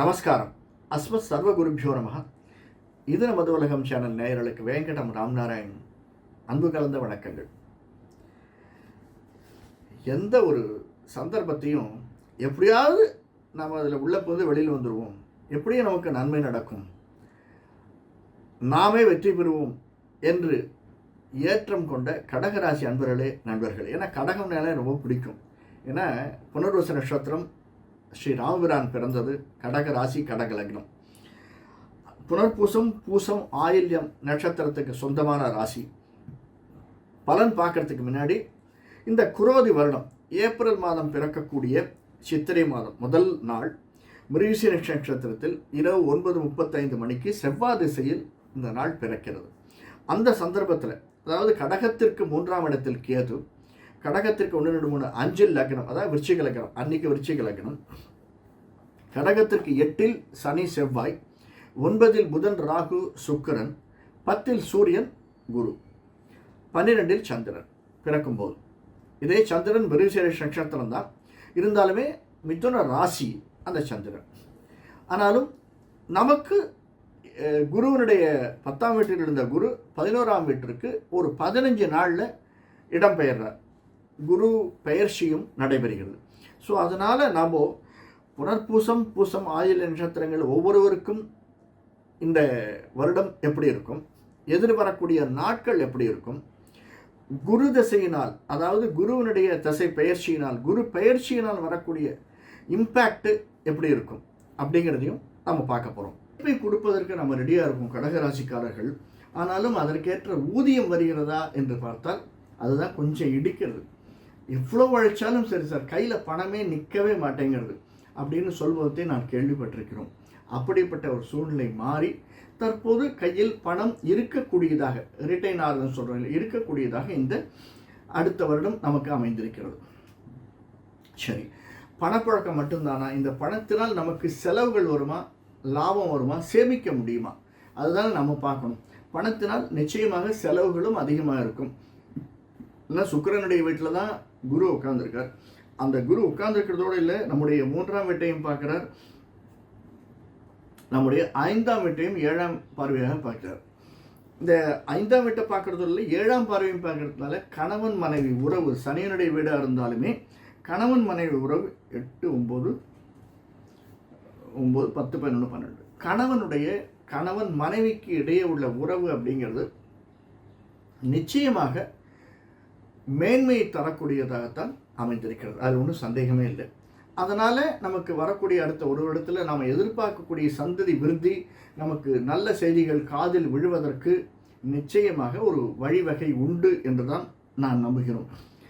நமஸ்காரம். அஸ்மத் சர்வகுருபியோ நமக இது நமது உலகம் சேனல் நேயர்களுக்கு வேங்கடம் ராம்நாராயண். அன்பு கலந்த வணக்கங்கள். எந்த ஒரு சந்தர்ப்பத்தையும் எப்படியாவது நாம் அதில் உள்ள போது வெளியில் வந்துடுவோம் எப்படியும் நமக்கு நன்மை நடக்கும். நாமே வெற்றி பெறுவோம் என்று ஏற்றம் கொண்ட கடகராசி அன்பர்களே நண்பர்களே. ஏன்னா கடகம்னாலே ரொம்ப பிடிக்கும். ஏன்னா புனர்வச நட்சத்திரம் ஸ்ரீ ராமபிரான் பிறந்தது கடக ராசி கடக லக்னம். புனர்பூசம் பூசம் ஆயில்யம் நட்சத்திரத்துக்கு சொந்தமான ராசி. பலன் பார்க்கறதுக்கு முன்னாடி இந்த குரோதி வருடம் ஏப்ரல் மாதம் பிறக்கக்கூடிய சித்திரை மாதம் முதல் நாள் மிருகசி நட்சத்திரத்தில் இரவு ஒன்பது முப்பத்தைந்து மணிக்கு செவ்வாய் திசையில் இந்த நாள் பிறக்கிறது. அந்த சந்தர்ப்பத்தில் அதாவது கடகத்திற்கு மூன்றாம் இடத்தில் கேது கடகத்திற்கு ஒன்று ரெண்டு மூணு அஞ்சில் லக்னம் அதாவது விருச்சிக லக்னம் அன்னைக்கு விருச்சிக லக்னம். கடகத்திற்கு எட்டில் சனி செவ்வாய் ஒன்பதில் புதன் ராகு சுக்கிரன் பத்தில் சூரியன் குரு பன்னிரெண்டில் சந்திரன் பிறக்கும்போது. இதே சந்திரன் மிருகசீரிஷ நட்சத்திரம் தான். இருந்தாலுமே மிதுன ராசி அந்த சந்திரன். ஆனாலும் நமக்கு குருவனுடைய குருவினுடைய பத்தாம் வீட்டில் இருந்த குரு பதினோராம் வீட்டிற்கு ஒரு பதினஞ்சு நாளில் இடம்பெயர்றார். குரு பெயர்ச்சியும் நடைபெறுகிறது. ஸோ அதனால் நாம் புனர்பூசம் பூசம் ஆயுள் நட்சத்திரங்கள் ஒவ்வொருவருக்கும் இந்த வருடம் எப்படி இருக்கும்? எதிர்வரக்கூடிய நாட்கள் எப்படி இருக்கும்? குரு தசையினால் அதாவது குருவினுடைய தசை பயிற்சியினால் குரு பெயர்ச்சியினால் வரக்கூடிய இம்பேக்ட் எப்படி இருக்கும்? அப்படிங்கிறதையும் நம்ம பார்க்க போகிறோம் இப்போ கொடுப்பதற்கு நம்ம ரெடியாக இருக்கும் கடகராசிக்காரர்கள். ஆனாலும் அதற்கேற்ற ஊதியம் வருகிறதா என்று பார்த்தால் அதுதான் கொஞ்சம் இடிக்கிறது. எவ்வளோ உழைச்சாலும் சரி சார் கையில் பணமே நிற்கவே மாட்டேங்கிறது. அப்படின்னு சொல்வதை நான் கேள்விப்பட்டிருக்கிறோம். அப்படிப்பட்ட ஒரு சூழ்நிலை மாறி தற்போது கையில் பணம் இருக்கக்கூடியதாக ரிட்டைன் ஆகுதுன்னு சொல்கிறாங்க இருக்கக்கூடியதாக இந்த அடுத்த வருடம் நமக்கு அமைந்திருக்கிறது. சரி பணப்பழக்கம் மட்டும்தானா? இந்த பணத்தினால் நமக்கு செலவுகள் வருமா? லாபம் வருமா? சேமிக்க முடியுமா? அதுதான் நம்ம பார்க்கணும். பணத்தினால் நிச்சயமாக செலவுகளும் அதிகமாக இருக்கும். இல்லை சுக்கிரனுடைய வீட்டில் தான் குரு உட்காந்துருக்கார் அந்த குரு உட்கார்ந்துருக்கிறதோடு இல்லை நம்முடைய மூன்றாம் வீட்டையும் பார்க்குறார். நம்முடைய ஐந்தாம் வீட்டையும் ஏழாம் பார்வையாக பார்க்கிறார். இந்த ஐந்தாம் வீட்டை பார்க்கறதும் இல்லை ஏழாம் பார்வையும் பார்க்கறதுனால கணவன் மனைவி உறவு சனியனுடைய வீடாக இருந்தாலுமே கணவன் மனைவி உறவு எட்டு ஒம்பது ஒம்பது பத்து பதினொன்று பன்னெண்டு. கணவனுடைய கணவன் மனைவிக்கு இடையே உள்ள உறவு அப்படிங்கிறது நிச்சயமாக மேன்மையை தரக்கூடியதாகத்தான் அமைந்திருக்கிறது. அது ஒன்றும் சந்தேகமே இல்லை. அதனால் நமக்கு வரக்கூடிய அடுத்த ஒரு இடத்துல நாம் எதிர்பார்க்கக்கூடிய சந்ததி விருத்தி நமக்கு நல்ல செய்திகள் காதில் விழுவதற்கு நிச்சயமாக ஒரு வழிவகை உண்டு என்று தான் நான் நம்புகிறோம்.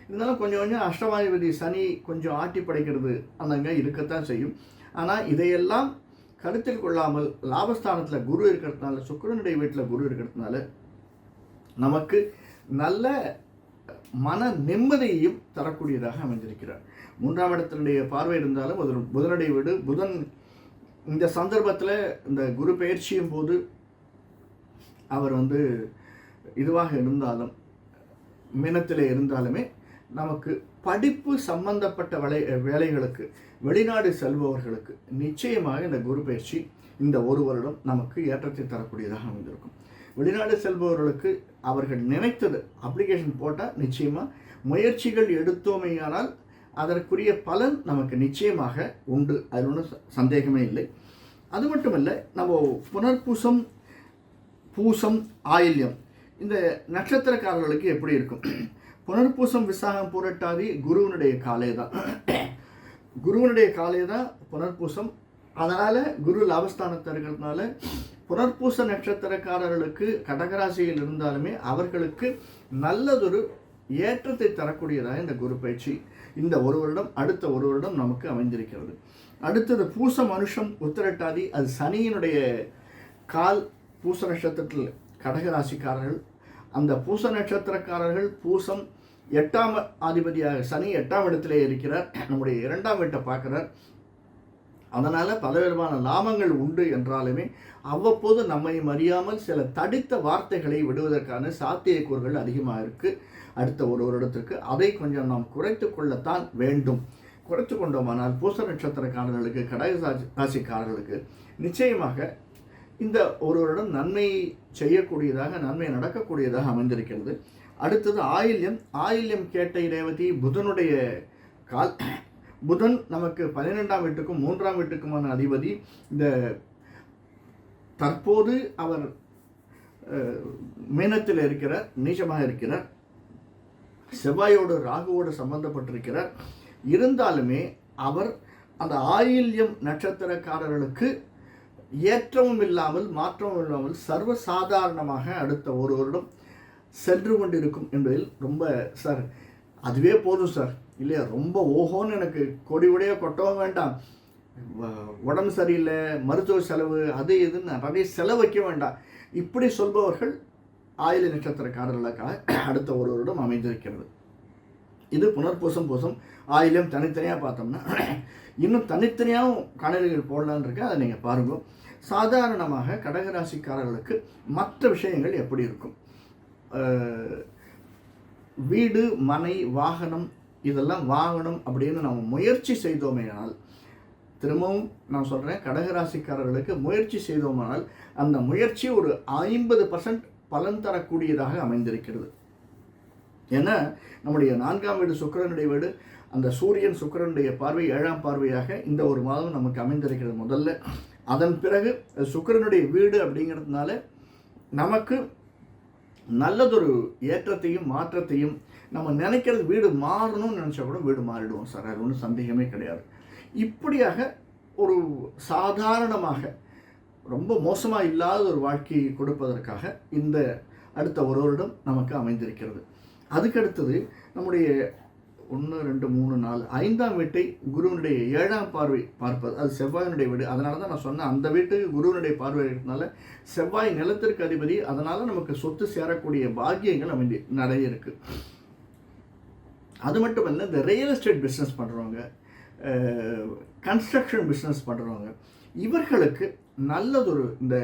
இருந்தாலும் கொஞ்சம் கொஞ்சம் அஷ்டமாதிபதி சனி கொஞ்சம் ஆட்டி படைக்கிறது அந்தங்க இருக்கத்தான் செய்யும். ஆனால் இதையெல்லாம் கருத்தில் கொள்ளாமல் லாபஸ்தானத்தில் குரு இருக்கிறதுனால சுக்கிரனுடைய வீட்டில் குரு இருக்கிறதுனால நமக்கு நல்ல மன நிம்மதியையும் தரக்கூடியதாக அமைஞ்சிருக்கிறார் மூன்றாம் இடத்தினுடைய பார்வை இருந்தாலும் அது புதனுடைய வீடு புதன் இந்த சந்தர்ப்பத்தில் இந்த குரு பயிற்சியும் போது அவர் வந்து இதுவாக இருந்தாலும் மினத்தில் இருந்தாலுமே நமக்கு படிப்பு சம்பந்தப்பட்ட வேலை வேலைகளுக்கு வெளிநாடு செல்பவர்களுக்கு நிச்சயமாக இந்த குரு பயிற்சி இந்த ஒரு வருடம் நமக்கு ஏற்றத்தை தரக்கூடியதாக அமைந்திருக்கும். வெளிநாடு செல்பவர்களுக்கு அவர்கள் நினைத்தது அப்ளிகேஷன் போட்டால் நிச்சயமாக முயற்சிகள் எடுத்தோமேயானால் அதற்குரிய பலன் நமக்கு நிச்சயமாக உண்டு. அதில் ஒன்றும் சந்தேகமே இல்லை. அது மட்டும் இல்லை நம்ம புனர்பூசம் பூசம் ஆயில்யம் இந்த நட்சத்திரக்காரர்களுக்கு எப்படி இருக்கும்? புனர்பூசம் விசாகம் புரட்டாதி குருவனுடைய காலே தான். குருவனுடைய காலே தான் புனர்பூசம் அதனால் குரு லாபஸ்தானத்தில் இருக்கிறதுனால புனர்பூச நட்சத்திரக்காரர்களுக்கு கடகராசியில் இருந்தாலுமே அவர்களுக்கு நல்லதொரு ஏற்றத்தை தரக்கூடியதாக இந்த குரு பயிற்சி இந்த ஒரு வருடம் அடுத்த ஒரு வருடம் நமக்கு அமைந்திருக்கிறது. அடுத்தது பூச மனுஷம் உத்திரட்டாதி அது சனியினுடைய கால் பூச நட்சத்திரத்தில் கடகராசிக்காரர்கள். அந்த பூச நட்சத்திரக்காரர்கள் பூசம் எட்டாம் அதிபதியாக சனி எட்டாம் இடத்திலே இருக்கிறார். நம்முடைய இரண்டாம் வீட்டை பார்க்குறார். அதனால் பலவிதமான லாபங்கள் உண்டு என்றாலுமே அவ்வப்போது நம்மை அறியாமல் சில தடித்த வார்த்தைகளை விடுவதற்கான சாத்தியக்கூறுகள் அதிகமாக இருக்குது அடுத்த ஒரு வருடத்திற்கு அதை கொஞ்சம் நாம் குறைத்து கொள்ளத்தான் வேண்டும். குறைத்து கொண்டோமானால் பூச நட்சத்திரக்காரர்களுக்கு கடக ராசிக்காரர்களுக்கு நிச்சயமாக இந்த ஒரு வருடம் நன்மை செய்யக்கூடியதாக நன்மை நடக்கக்கூடியதாக அமைந்திருக்கிறது. அடுத்தது ஆயில்யம். ஆயில்யம் கேட்டை ரேவதி புதனுடைய கால் புதன் நமக்கு பன்னிரெண்டாம் வீட்டுக்கும் மூன்றாம் வீட்டுக்குமான அதிபதி. இந்த தற்போது அவர் மீனத்தில் இருக்கிறார் நீச்சமாக இருக்கிறார். செவ்வாயோடு ராகுவோடு சம்பந்தப்பட்டிருக்கிறார். இருந்தாலுமே அவர் அந்த ஆயில்யம் நட்சத்திரக்காரர்களுக்கு ஏற்றமும் இல்லாமல் மாற்றமும் இல்லாமல் சர்வசாதாரணமாக அடுத்த ஒரு வருடம் சென்று கொண்டிருக்கும் என்பதில் ரொம்ப சார் அதுவே போதும் சார். இல்லையா? ரொம்ப ஓஹோன்னு எனக்கு கொடி உடைய கொட்டவும் வேண்டாம். வ- உடம்பு சரியில்லை மருத்துவ செலவு அது இதுன்னு நிறைய செலவைக்க வேண்டாம். இப்படி சொல்பவர்கள் ஆயுள நட்சத்திரக்காரர்களுக்காக அடுத்த ஒரு வருடம் அமைந்திருக்கிறது. இது புனர்பூசம் பூசம் ஆயிலும் தனித்தனியாக பார்த்தோம்னா இன்னும் தனித்தனியாகவும் காணொலிகள் போடலான்னு இருக்கு? அதை நீங்கள் பாருங்க. சாதாரணமாக கடகராசிக்காரர்களுக்கு மற்ற விஷயங்கள் எப்படி இருக்கும்? வீடு மனை வாகனம் இதெல்லாம் வாங்கணும் அப்படின்னு நம்ம முயற்சி செய்தோமேனால் திரும்பவும் நான் சொல்கிறேன் கடகராசிக்காரர்களுக்கு முயற்சி செய்தோமானால் அந்த முயற்சி ஒரு ஐம்பது பர்சன்ட் பலன் தரக்கூடியதாக அமைந்திருக்கிறது. ஏன்னா நம்முடைய நான்காம் வீடு சுக்கிரனுடைய வீடு அந்த சூரியன் சுக்கிரனுடைய பார்வை ஏழாம் பார்வையாக இந்த ஒரு மாதம் நமக்கு அமைந்திருக்கிறது முதல்ல. அதன் பிறகு சுக்கிரனுடைய வீடு அப்படிங்கிறதுனால நமக்கு நல்லதொரு ஏற்றத்தையும் மாற்றத்தையும் நம்ம நினைக்கிறது வீடு மாறணும்னு நினச்சா கூட வீடு மாறிடுவோம் சார். அது ஒன்றும் சந்தேகமே கிடையாது. இப்படியாக ஒரு சாதாரணமாக ரொம்ப மோசமாக இல்லாத ஒரு வாழ்க்கையை கொடுப்பதற்காக இந்த அடுத்த ஒரு வருடம் நமக்கு அமைந்திருக்கிறது. அதுக்கடுத்தது நம்முடைய ஒன்று ரெண்டு மூணு நாலு ஐந்தாம் வீட்டை குருவினுடைய ஏழாம் பார்வை பார்ப்பது. அது செவ்வாயினுடைய வீடு. அதனால தான் நான் சொன்னேன் அந்த வீட்டுக்கு குருவினுடைய பார்வை இருக்கிறதுனால செவ்வாய் நிலத்திற்கு அதிபதி. அதனால் நமக்கு சொத்து சேரக்கூடிய பாக்கியங்கள் அமைந்து நிறைய இருக்குது அது மட்டும் இல்லை இந்த ரியல் எஸ்டேட் பிஸ்னஸ் பண்ணுறவங்க கன்ஸ்ட்ரக்ஷன் பிஸ்னஸ் பண்ணுறவங்க இவர்களுக்கு நல்லதொரு இந்த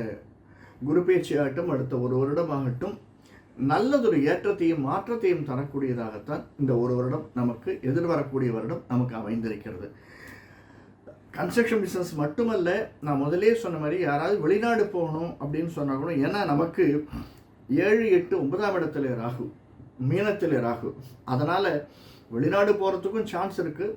குரு பேச்சியாகட்டும் அடுத்த ஒரு வருடமாகட்டும் நல்லதொரு ஏற்றத்தையும் மாற்றத்தையும் தரக்கூடியதாகத்தான் இந்த ஒரு வருடம் நமக்கு எதிர்வரக்கூடிய வருடம் நமக்கு அமைந்திருக்கிறது. கன்ஸ்ட்ரக்ஷன் பிஸ்னஸ் மட்டுமல்ல நான் முதலே சொன்ன மாதிரி யாராவது வெளிநாடு போகணும் அப்படின்னு சொன்னால் கூட ஏன்னா நமக்கு ஏழு எட்டு ஒன்பதாம் இடத்துல ராகு. மீனத்தில் ராகு. அதனால் வெளிநாடு போகிறதுக்கும் சான்ஸ் இருக்குது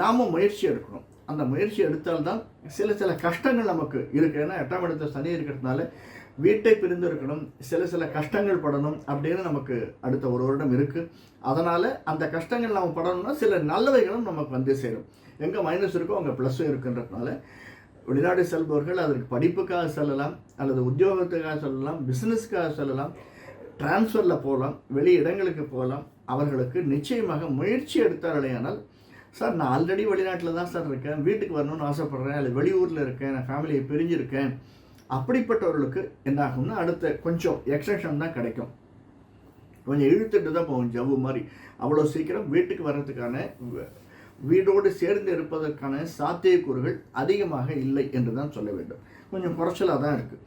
நாம் முயற்சி எடுக்கணும். அந்த முயற்சி எடுத்தால்தான் சில சில கஷ்டங்கள் நமக்கு இருக்குது ஏன்னா எட்டாம் இடத்துல சனி இருக்கிறதுனால வீட்டை பிரிந்து இருக்கணும் சில சில கஷ்டங்கள் படணும் அப்படின்னு நமக்கு அடுத்த ஒரு வருடம் இருக்குது அதனால் அந்த கஷ்டங்கள் நாம் படணும்னா சில நல்லவைகளும் நமக்கு வந்து சேரும். எங்கே மைனஸ் இருக்கோ அங்கே ப்ளஸ்ஸும் இருக்குன்றதுனால வெளிநாடு செல்பவர்கள் அதற்கு படிப்புக்காக செல்லலாம் அல்லது உத்தியோகத்துக்காக செல்லலாம் பிஸ்னஸ்க்காக செல்லலாம். டிரான்ஸ்ஃபரில் போகலாம் வெளி இடங்களுக்கு போகலாம் அவர்களுக்கு நிச்சயமாக முயற்சி எடுத்தார்களேயானால் சார் நான் ஆல்ரெடி வெளிநாட்டில் தான் சார் இருக்கேன். வீட்டுக்கு வரணும்னு ஆசைப்பட்றேன். அல்லது வெளியூரில் இருக்கேன். நான் ஃபேமிலியை பிரிஞ்சிருக்கேன். அப்படிப்பட்டவர்களுக்கு என்ன ஆகும்னா அடுத்த கொஞ்சம் எக்ஸ்டென்ஷன் தான் கிடைக்கும். கொஞ்சம் இழுத்துட்டு தான் போகும் ஜவ்வு மாதிரி. அவ்வளோ சீக்கிரம் வீட்டுக்கு வர்றதுக்கான வீடோடு சேர்ந்து இருப்பதற்கான சாத்தியக்கூறுகள் அதிகமாக இல்லை என்று தான் சொல்ல வேண்டும். கொஞ்சம் குறைச்சலாக தான் இருக்குது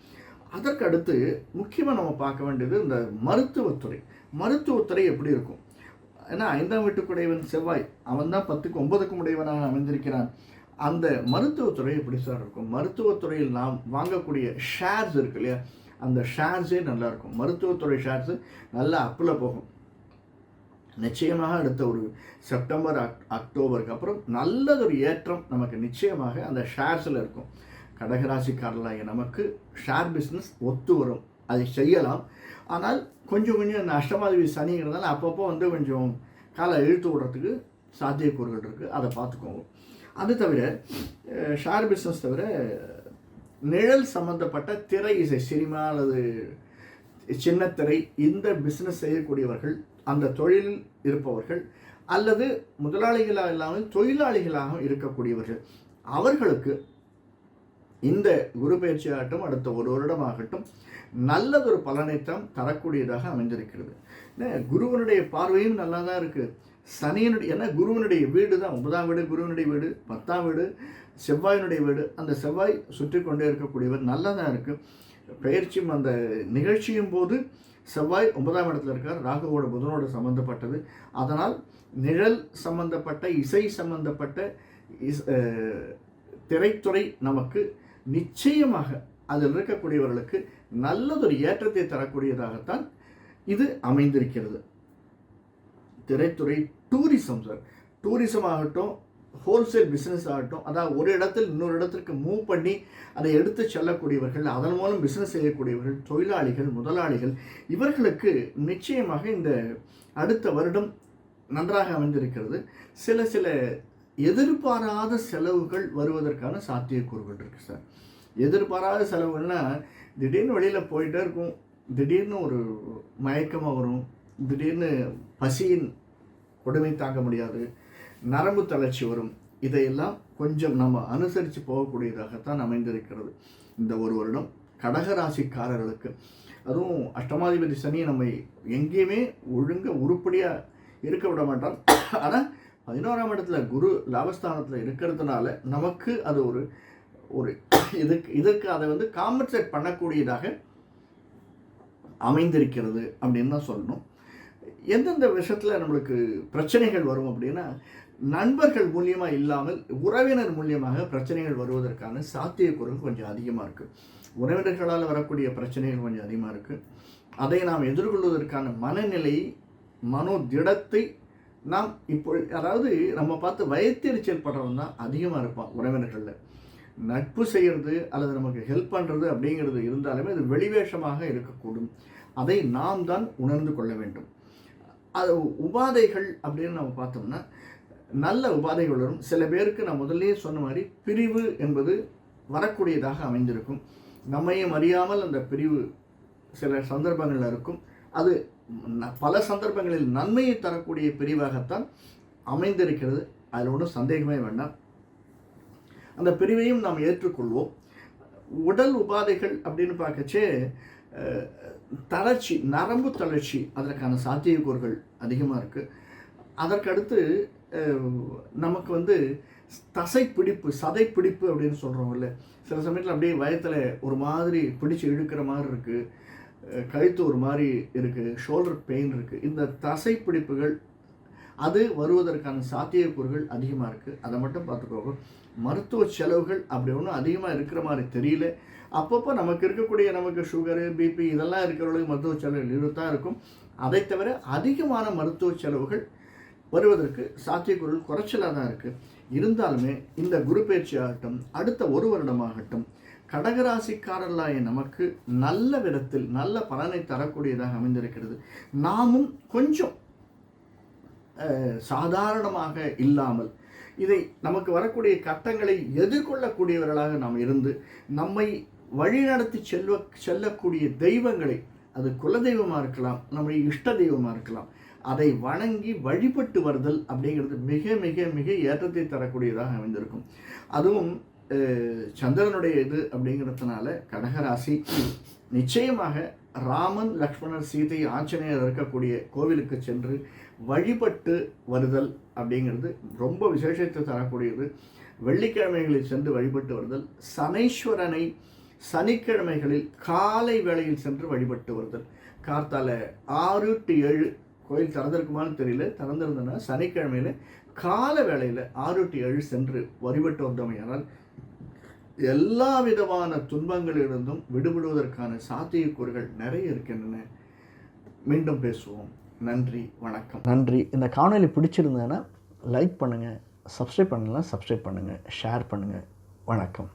அதற்கு அடுத்து முக்கியமாக நம்ம பார்க்க வேண்டியது இந்த மருத்துவத்துறை. மருத்துவத்துறை எப்படி இருக்கும்? ஏன்னா ஐந்தாம் வீட்டுக்குடையவன் செவ்வாய் அவன் தான் பத்துக்கு ஒன்பதுக்கும் உடையவனாக அமைந்திருக்கிறான். அந்த மருத்துவத்துறை எப்படி சார் இருக்கும்? மருத்துவத்துறையில் நாம் வாங்கக்கூடிய ஷேர்ஸ் இருக்கு இல்லையா? அந்த ஷேர்ஸே நல்லா இருக்கும். மருத்துவத்துறை ஷேர்ஸு நல்லா அப்பில் போகும். நிச்சயமாக அடுத்த ஒரு செப்டம்பர் அக் அக்டோபருக்கு அப்புறம் நல்லதொரு ஏற்றம் நமக்கு நிச்சயமாக அந்த ஷேர்ஸில் இருக்கும். கடகராசிக்காரர்களாகிய நமக்கு ஷேர் பிஸ்னஸ் ஒத்து வரும். அதை செய்யலாம். ஆனால் கொஞ்சம் கொஞ்சம் இந்த அஷ்டமாதிபதி சனிங்கிறதுனால அப்பப்போ வந்து கொஞ்சம் காலை இழுத்து விடுறதுக்கு சாத்தியக்கூறுகள் இருக்குது அதை பார்த்துக்கோங்க. அது தவிர ஷேர் பிஸ்னஸ் தவிர நிழல் சம்மந்தப்பட்ட திரை இசை சினிமா அல்லது சின்னத்திரை இந்த பிஸ்னஸ் செய்யக்கூடியவர்கள் அந்த தொழிலில் இருப்பவர்கள் அல்லது முதலாளிகளாக இல்லாமல் தொழிலாளிகளாக இருக்கக்கூடியவர்கள் அவர்களுக்கு இந்த குரு பயிற்சியாகட்டும் அடுத்த ஒரு வருடமாகட்டும் நல்லதொரு பலனைத்தான் தரக்கூடியதாக அமைந்திருக்கிறது. என்ன, குருவனுடைய பார்வையும் நல்லா தான் இருக்குது சனியனுடைய ஏன்னா குருவனுடைய வீடு தான் ஒன்பதாம் வீடு குருவனுடைய வீடு பத்தாம் வீடு செவ்வாயினுடைய வீடு. அந்த செவ்வாய் சுற்றி கொண்டே இருக்கக்கூடியவர் நல்லா தான் இருக்குது பயிற்சியும் அந்த நிகழ்ச்சியும் போது செவ்வாய் ஒன்பதாம் இடத்துல இருக்கார். ராகுவோட புதனோட சம்மந்தப்பட்டது அதனால் நிழல் சம்பந்தப்பட்ட இசை சம்பந்தப்பட்ட இஸ் திரைத்துறை நமக்கு நிச்சயமாக அதில் இருக்கக்கூடியவர்களுக்கு நல்லதொரு ஏற்றத்தை தரக்கூடியதாகத்தான் இது அமைந்திருக்கிறது. திரைத்துறை டூரிசம் சார். டூரிசம் ஆகட்டும் ஹோல்சேல் பிஸ்னஸ் ஆகட்டும் அதாவது ஒரு இடத்தில் இன்னொரு இடத்திற்கு மூவ் பண்ணி அதை எடுத்து செல்லக்கூடியவர்கள் அதன் மூலம் பிஸ்னஸ் செய்யக்கூடியவர்கள் தொழிலாளிகள் முதலாளிகள் இவர்களுக்கு நிச்சயமாக இந்த அடுத்த வருடம் நன்றாக அமைந்திருக்கிறது. சில சில எதிர்பாராத செலவுகள் வருவதற்கான சாத்தியக்கூறுகள் இருக்குது சார். எதிர்பாராத செலவுகள்னா திடீர்னு வெளியில் போயிட்டே இருக்கும். திடீர்னு ஒரு மயக்கமாக வரும். திடீர்னு பசியின் கொடுமை தாங்க முடியாது. நரம்பு தளர்ச்சி வரும். இதையெல்லாம் கொஞ்சம் நம்ம அனுசரித்து போகக்கூடியதாகத்தான் அமைந்திருக்கிறது. இந்த ஒரு வருடம் கடகராசிக்காரர்களுக்கு. அதுவும் அஷ்டமாதிபதி சனி நம்மை எங்கேயுமே ஒழுங்க உருப்படியாக இருக்க விட மாட்டான் ஆனால் பதினோராம் இடத்துல குரு லாபஸ்தானத்தில் இருக்கிறதுனால நமக்கு அது ஒரு ஒரு இதுக்கு இதற்கு அதை வந்து காம்பன்சேட் பண்ணக்கூடியதாக அமைந்திருக்கிறது அப்படின்னு தான் சொல்லணும். எந்தெந்த விஷயத்தில் நம்மளுக்கு பிரச்சனைகள் வரும் அப்படின்னா நண்பர்கள் மூலியமாக இல்லாமல் உறவினர் மூலியமாக பிரச்சனைகள் வருவதற்கான சாத்தியக்கூறுகள் கொஞ்சம் அதிகமாக இருக்குது உறவினர்களால் வரக்கூடிய பிரச்சனைகள் கொஞ்சம் அதிகமாக இருக்குது அதை நாம் எதிர்கொள்வதற்கான மனநிலை மனோ திடத்தை நாம் இப்போ அதாவது நம்ம பார்த்து வயத்தெரிச்சல் படுறவன் தான் அதிகமாக இருப்பான் உறவினர்களில். நட்பு செய்கிறது அல்லது நமக்கு ஹெல்ப் பண்ணுறது அப்படிங்கிறது இருந்தாலுமே அது வெளிவேஷமாக இருக்கக்கூடும். அதை நாம் தான் உணர்ந்து கொள்ள வேண்டும். அது உபாதைகள் அப்படின்னு நம்ம பார்த்தோம்னா நல்ல உபாதைகள் வரும் சில பேருக்கு நான் முதல்லயே சொன்ன மாதிரி பிரிவு என்பது வரக்கூடியதாக அமைந்திருக்கும். நம்மையும் அறியாமல் அந்த பிரிவு சில சந்தர்ப்பங்களில் இருக்கும். அது பல சந்தர்ப்பங்களில் நன்மையை தரக்கூடிய பிரிவாகத்தான் அமைந்திருக்கிறது. அதில் ஒன்றும் சந்தேகமே வேண்டாம். அந்த பிரிவையும் நாம் ஏற்றுக்கொள்வோம். உடல் உபாதைகள் அப்படின்னு பார்க்கச்சே தளர்ச்சி நரம்பு தளர்ச்சி அதற்கான சாத்தியக்கூறுகள் அதிகமாக இருக்குது அதற்கடுத்து நமக்கு வந்து தசை பிடிப்பு சதை பிடிப்பு அப்படின்னு சொல்கிறோம்ல சில சமயத்தில் அப்படியே வயத்தில் ஒரு மாதிரி பிடிச்சி இழுக்கிற மாதிரி இருக்குது கழுத்து ஒரு மாதிரி இருக்குது ஷோல்டர் பெயின் இருக்குது இந்த தசை பிடிப்புகள் அது வருவதற்கான சாத்தியக்கூறுகள் அதிகமாக இருக்குது அதை மட்டும் பார்த்துக்கோங்க. மருத்துவ செலவுகள் அப்படி ஒன்றும் அதிகமாக இருக்கிற மாதிரி தெரியல. அப்பப்போ நமக்கு இருக்கக்கூடிய நமக்கு சுகரு பிபி இதெல்லாம் இருக்கிறவங்களுக்கு மருத்துவ செலவுகள் இருத்தான் இருக்கும். அதை தவிர அதிகமான மருத்துவ செலவுகள் வருவதற்கு சாத்தியக்கூறுகள் குறைச்சலாக தான் இருக்குது இருந்தாலுமே இந்த குரு பயிற்சி ஆகட்டும் அடுத்த ஒரு வருடமாகட்டும் கடகராசிக்காரர்களாய நமக்கு நல்ல விதத்தில் நல்ல பலனை தரக்கூடியதாக அமைந்திருக்கிறது. நாமும் கொஞ்சம் சாதாரணமாக இல்லாமல் இதை நமக்கு வரக்கூடிய கட்டங்களை எதிர்கொள்ளக்கூடியவர்களாக நாம் இருந்து நம்மை வழிநடத்தி செல்வ செல்லக்கூடிய தெய்வங்களை அது குலதெய்வமாக இருக்கலாம் நம்முடைய இஷ்ட தெய்வமாக இருக்கலாம் அதை வணங்கி வழிபட்டு வருதல் அப்படிங்கிறது மிக மிக மிக ஏற்றத்தை தரக்கூடியதாக அமைந்திருக்கும். அதுவும் சந்திரனுடைய இது அப்படிங்கிறதுனால கடகராசி நிச்சயமாக ராமன் லக்ஷ்மணர் சீதை ஆஞ்சநேயர் இருக்கக்கூடிய கோவிலுக்கு சென்று வழிபட்டு வருதல் அப்படிங்கிறது ரொம்ப விசேஷத்தை தரக்கூடியது. வெள்ளிக்கிழமைகளில் சென்று வழிபட்டு வருதல். சனீஸ்வரனை சனிக்கிழமைகளில் காலை வேளையில் சென்று வழிபட்டு வருதல். கார்த்தால ஆறு டு ஏழு கோயில் திறந்திருக்குமான்னு தெரியல. திறந்திருந்தனா சனிக்கிழமையில் கால வேளையில் ஆறு டு ஏழு சென்று வழிபட்டு வந்தோமையானால் எல்லா விதமான துன்பங்களிலிருந்தும் விடுபடுவதற்கான சாத்தியக்கூறுகள் நிறைய இருக்கின்றன. மீண்டும் பேசுவோம். நன்றி வணக்கம். நன்றி. இந்த காணொலி பிடிச்சிருந்ததுன்னா லைக் பண்ணுங்கள் சப்ஸ்கிரைப் பண்ணலாம் சப்ஸ்கிரைப் பண்ணுங்கள் ஷேர் பண்ணுங்கள் வணக்கம்.